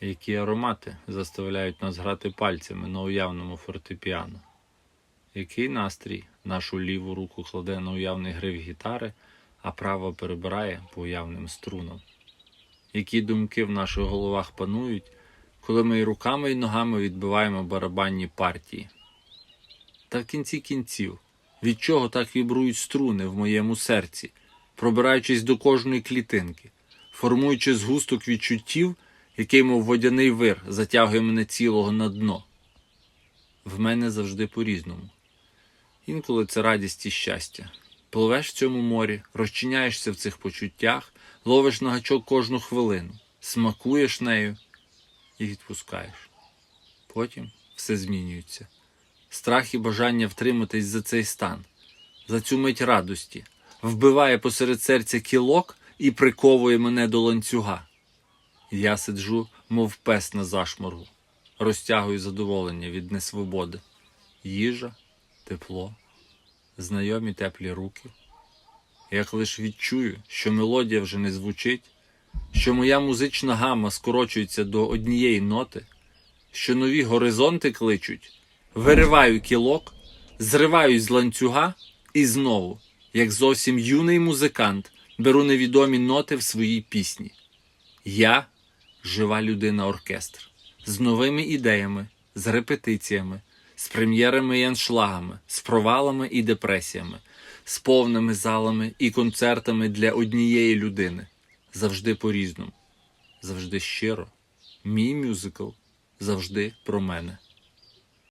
Які аромати заставляють нас грати пальцями на уявному фортепіано? Який настрій нашу ліву руку кладе на уявний гриф гітари, а права перебирає по уявним струнам? Які думки в наших головах панують, коли ми і руками, і ногами відбиваємо барабанні партії? Та в кінці кінців, від чого так вібрують струни в моєму серці, пробираючись до кожної клітинки, формуючи згусток відчуттів, який, мов водяний вир, затягує мене цілого на дно. В мене завжди по-різному. Інколи це радість і щастя. Пливеш в цьому морі, розчиняєшся в цих почуттях, ловиш на гачок кожну хвилину, смакуєш нею і відпускаєш. Потім все змінюється. Страх і бажання втриматись за цей стан, за цю мить радості, вбиває посеред серця кілок і приковує мене до ланцюга. Я сиджу, мов пес на зашморгу, розтягую задоволення від несвободи. Їжа, тепло, знайомі теплі руки. Як лиш відчую, що мелодія вже не звучить, що моя музична гама скорочується до однієї ноти, що нові горизонти кличуть, вириваю кілок, зриваюсь з ланцюга і знову, як зовсім юний музикант, беру невідомі ноти в своїй пісні. Я жива людина оркестр з новими ідеями, з репетиціями, з прем'єрами і аншлагами, з провалами і депресіями, з повними залами і концертами для однієї людини. Завжди по-різному, завжди щиро. Мій мюзикл завжди про мене.